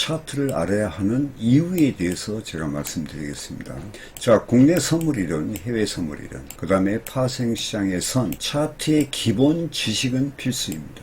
차트를 알아야 하는 이유에 대해서 제가 말씀드리겠습니다. 자, 국내 선물이든 해외 선물이든 그 다음에 파생시장에선 차트의 기본 지식은 필수입니다.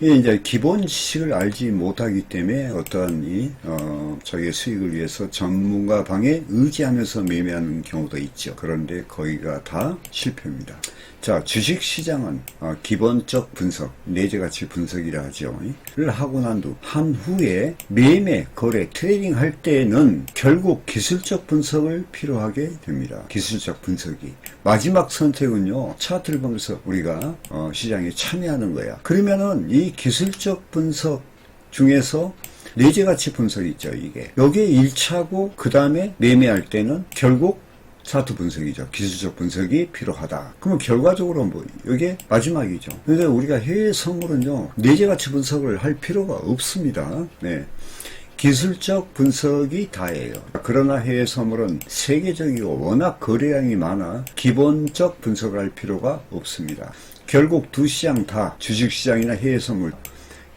이제 기본 지식을 알지 못하기 때문에 어떠한 이, 어, 자기의 수익을 위해서 전문가 방에 의지하면서 매매하는 경우도 있죠. 그런데 거기가 다 실패입니다. 자, 주식 시장은 어, 기본적 분석, 내재 가치 분석이라 하죠. 를 하고 난 후, 한 후에 매매, 거래, 트레이딩 할 때는 결국 기술적 분석을 필요하게 됩니다. 기술적 분석이. 마지막 선택은요, 차트를 보면서 우리가 어, 시장에 참여하는 거야. 그러면은 이 기술적 분석 중에서 내재 가치 분석이 있죠, 이게. 여기에 1차고, 그 다음에 매매할 때는 결국 차트 분석이죠. 기술적 분석이 필요하다. 그러면 결과적으로 뭐 이게 마지막이죠. 근데 우리가 해외 선물은요 내재 가치 분석을 할 필요가 없습니다. 네. 기술적 분석이 다예요. 그러나 해외 선물은 세계적이고 워낙 거래량이 많아 기본적 분석을 할 필요가 없습니다. 결국 두 시장 다 주식시장이나 해외 선물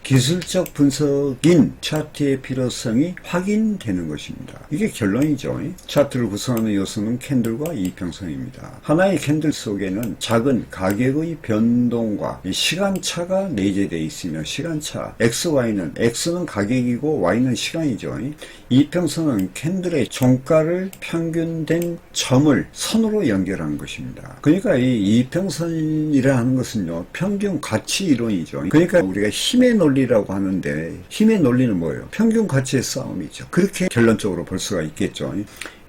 기술적 분석인 차트의 필요성이 확인되는 것입니다. 이게 결론이죠. 차트를 구성하는 요소는 캔들과 이평선입니다. 하나의 캔들 속에는 작은 가격의 변동과 시간차가 내재되어 있으며 시간차 XY는 X는 가격이고 Y는 시간이죠. 이평선은 캔들의 종가를 평균된 점을 선으로 연결한 것입니다. 그러니까 이 이평선이라는 것은요 평균 가치 이론이죠. 그러니까 우리가 힘의 논리 논리라고 하는데 힘의 논리는 뭐예요? 평균 가치의 싸움이죠. 그렇게 결론적으로 볼 수가 있겠죠.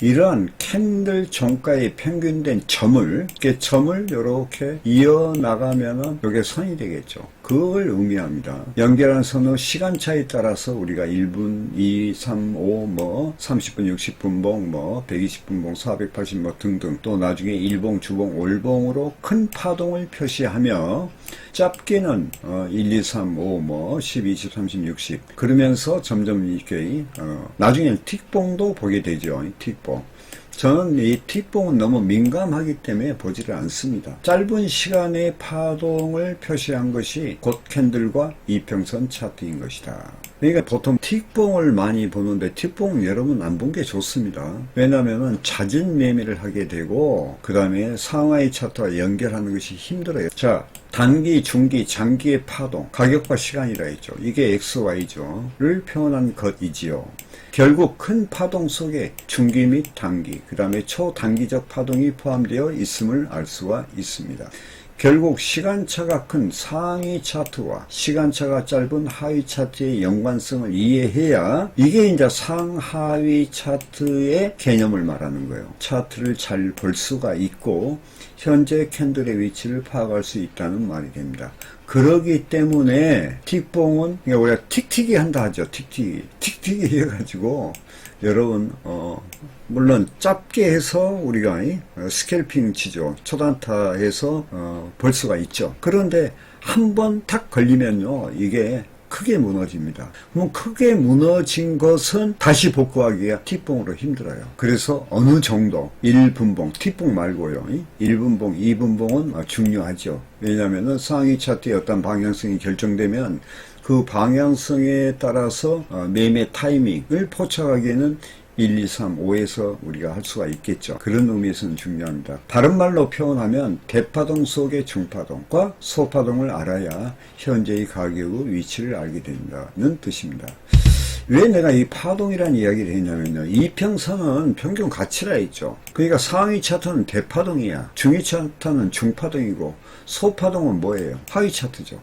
이러한 캔들 종가의 평균된 점을 이렇게 점을 이렇게 이어 나가면은 이게 선이 되겠죠. 그걸 의미합니다. 연결한 선의 시간차에 따라서 우리가 1분, 2, 3, 5, 뭐 30분, 60분 봉, 뭐 120분 봉, 480뭐 등등 또 나중에 일봉, 주봉, 올봉으로 큰 파동을 표시하며 짧게는 어, 1, 2, 3, 5, 뭐 10, 20, 30, 60 그러면서 점점 이렇게 어, 나중에는 틱봉도 보게 되죠. 틱봉. 저는 이 틱봉은 너무 민감하기 때문에 보지를 않습니다. 짧은 시간의 파동을 표시한 것이 곧 캔들과 이평선 차트인 것이다. 그러니까 보통 틱봉을 많이 보는데 틱봉 여러분 안 본 게 좋습니다. 왜냐하면 잦은 매매를 하게 되고 그 다음에 상하이 차트와 연결하는 것이 힘들어요. 자 단기, 중기, 장기의 파동, 가격과 시간이라 했죠. 이게 XY죠. 를 표현한 것이지요. 결국 큰 파동 속에 중기 및 단기, 그 다음에 초단기적 파동이 포함되어 있음을 알 수가 있습니다. 결국 시간차가 큰 상위 차트와 시간차가 짧은 하위 차트의 연관성을 이해해야 이게 이제 상하위 차트의 개념을 말하는 거예요. 차트를 잘 볼 수가 있고 현재 캔들의 위치를 파악할 수 있다는 말이 됩니다. 그러기 때문에 틱봉은 그러니까 우리가 틱틱이 한다 하죠. 틱틱이 틱틱이 해가지고 여러분 어 물론 짧게 해서 우리가 어, 스캘핑 치죠. 초단타해서 어, 볼 수가 있죠. 그런데 한 번 탁 걸리면요. 이게 크게 무너집니다. 그럼 크게 무너진 것은 다시 복구하기가 틱봉으로 힘들어요. 그래서 어느 정도 1분봉, 틱봉 말고요. 1분봉, 2분봉은 중요하죠. 왜냐하면 상위 차트의 어떤 방향성이 결정되면 그 방향성에 따라서 어, 매매 타이밍을 포착하기에는 1, 2, 3, 5에서 우리가 할 수가 있겠죠. 그런 의미에서는 중요합니다. 다른 말로 표현하면 대파동 속의 중파동과 소파동을 알아야 현재의 가격의 위치를 알게 된다는 뜻입니다. 왜 내가 이 파동이라는 이야기를 했냐면요. 이평선은 평균 가치라 했죠. 그러니까 상위 차트는 대파동이야. 중위 차트는 중파동이고 소파동은 뭐예요? 하위 차트죠.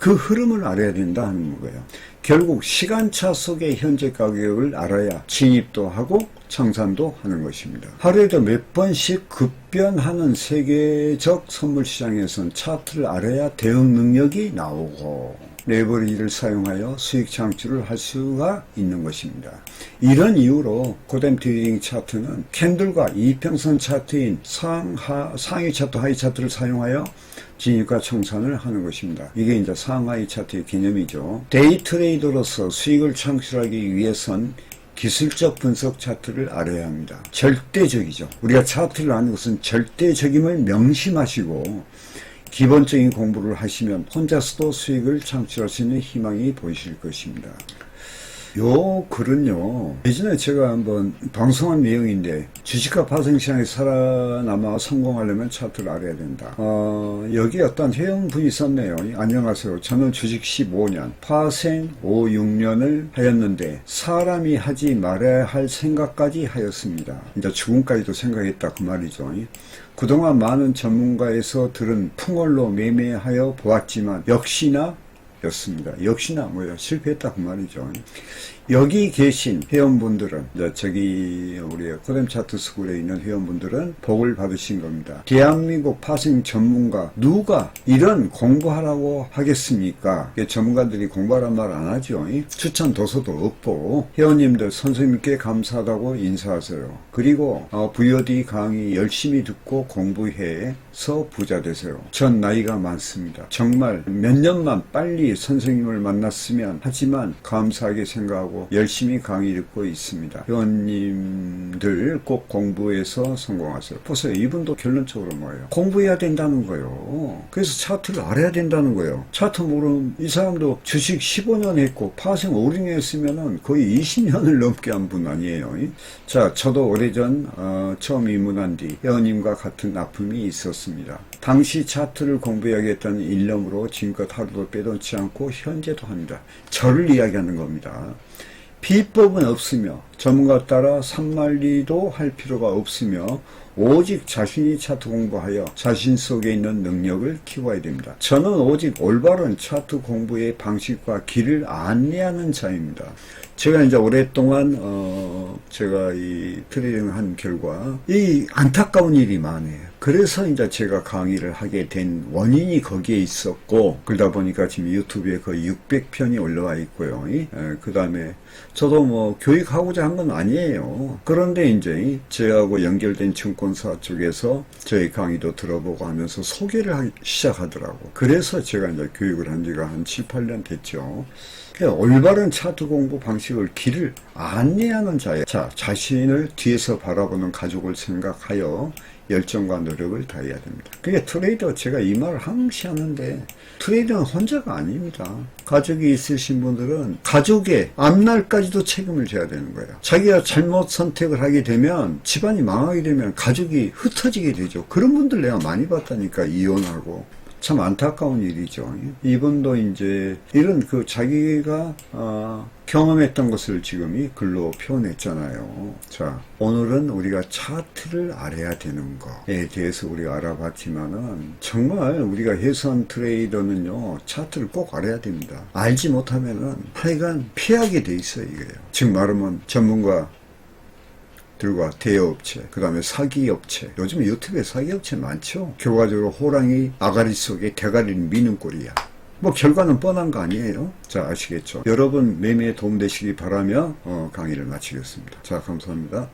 그 흐름을 알아야 된다 하는 거예요. 결국 시간차 속의 현재 가격을 알아야 진입도 하고 청산도 하는 것입니다. 하루에도 몇 번씩 급변하는 세계적 선물 시장에선 차트를 알아야 대응 능력이 나오고 레버리지를 사용하여 수익 창출을 할 수가 있는 것입니다. 이런 이유로 고뎀 트레이딩 차트는 캔들과 이평선 차트인 상하, 상위 차트, 하위 차트를 사용하여 진입과 청산을 하는 것입니다. 이게 이제 상하이 차트의 개념이죠. 데이 트레이더로서 수익을 창출하기 위해선 기술적 분석 차트를 알아야 합니다. 절대적이죠. 우리가 차트를 아는 것은 절대적임을 명심하시고 기본적인 공부를 하시면 혼자서도 수익을 창출할 수 있는 희망이 보이실 것입니다. 요 글은요 예전에 제가 한번 방송한 내용인데 주식과 파생시장에 살아남아 성공하려면 차트를 알아야 된다. 어, 여기 어떤 회원분이 썼네요. 안녕하세요. 저는 주식 15년 파생 5, 6년을 하였는데 사람이 하지 말아야 할 생각까지 하였습니다. 이제 죽음까지도 생각했다 그 말이죠. 그동안 많은 전문가에서 들은 풍월로 매매하여 보았지만 역시나 였습니다. 역시나 뭐요 실패했다 그 말이죠. 여기 계신 회원분들은 저기 우리 코뎀 차트 스쿨에 있는 회원분들은 복을 받으신 겁니다. 대한민국 파생 전문가 누가 이런 공부하라고 하겠습니까? 전문가들이 공부하란 말 안 하죠. 추천 도서도 없고 회원님들 선생님께 감사하다고 인사하세요. 그리고 어, VOD 강의 열심히 듣고 공부해서 부자 되세요. 전 나이가 많습니다. 정말 몇 년만 빨리 선생님을 만났으면 하지만 감사하게 생각하고 열심히 강의 듣고 있습니다. 회원님들 꼭 공부해서 성공하세요. 보세요. 이분도 결론적으로 뭐예요? 공부해야 된다는 거예요. 그래서 차트를 알아야 된다는 거예요. 차트 모르면 이 사람도 주식 15년 했고 파생 5, 6년 했으면은 거의 20년을 넘게 한 분 아니에요. 자, 저도 오래전 어, 처음 입문한 뒤 회원님과 같은 아픔이 있었습니다. 당시 차트를 공부해야겠다는 일념으로 지금껏 하루도 빼놓지 않고 현재도 합니다. 저를 이야기하는 겁니다. 비법은 없으며 전문가 따라 산말리도 할 필요가 없으며 오직 자신이 차트 공부하여 자신 속에 있는 능력을 키워야 됩니다. 저는 오직 올바른 차트 공부의 방식과 길을 안내하는 자입니다. 제가 이제 오랫동안 어 제가 이 트레이딩 한 결과 이 안타까운 일이 많아요. 그래서 이제 제가 강의를 하게 된 원인이 거기에 있었고 그러다 보니까 지금 유튜브에 거의 600편이 올라와 있고요. 그 다음에 저도 뭐 교육하고자 한 건 아니에요. 그런데 이제 저하고 연결된 증권사 쪽에서 저희 강의도 들어보고 하면서 소개를 하기 시작하더라고. 그래서 제가 이제 교육을 한 지가 한 7, 8년 됐죠. 그러니까 올바른 차트 공부 방식을 길을 안내하는 자예요. 자, 자신을 뒤에서 바라보는 가족을 생각하여 열정과 노력을 다해야 됩니다. 그게 트레이더 제가 이 말을 항시 하는데 트레이더는 혼자가 아닙니다. 가족이 있으신 분들은 가족의 앞날까지도 책임을 져야 되는 거예요. 자기가 잘못 선택을 하게 되면 집안이 망하게 되면 가족이 흩어지게 되죠. 그런 분들 내가 많이 봤다니까 이혼하고 참 안타까운 일이죠. 이분도 이제 이런 그 자기가 어, 경험했던 것을 지금 이 글로 표현했잖아요. 자, 오늘은 우리가 차트를 알아야 되는 거에 대해서 우리가 알아봤지만은 정말 우리가 해선 트레이더는요 차트를 꼭 알아야 됩니다. 알지 못하면은 하여간 피하게 돼 있어요 이게요. 즉 말하면 전문가 들과 대여업체, 그 다음에 사기업체. 요즘 유튜브에 사기업체 많죠? 결과적으로 호랑이 아가리 속에 대가리를 미는 꼴이야. 뭐 결과는 뻔한 거 아니에요? 자 아시겠죠? 여러분 매매에 도움되시기 바라며 어, 강의를 마치겠습니다. 자 감사합니다.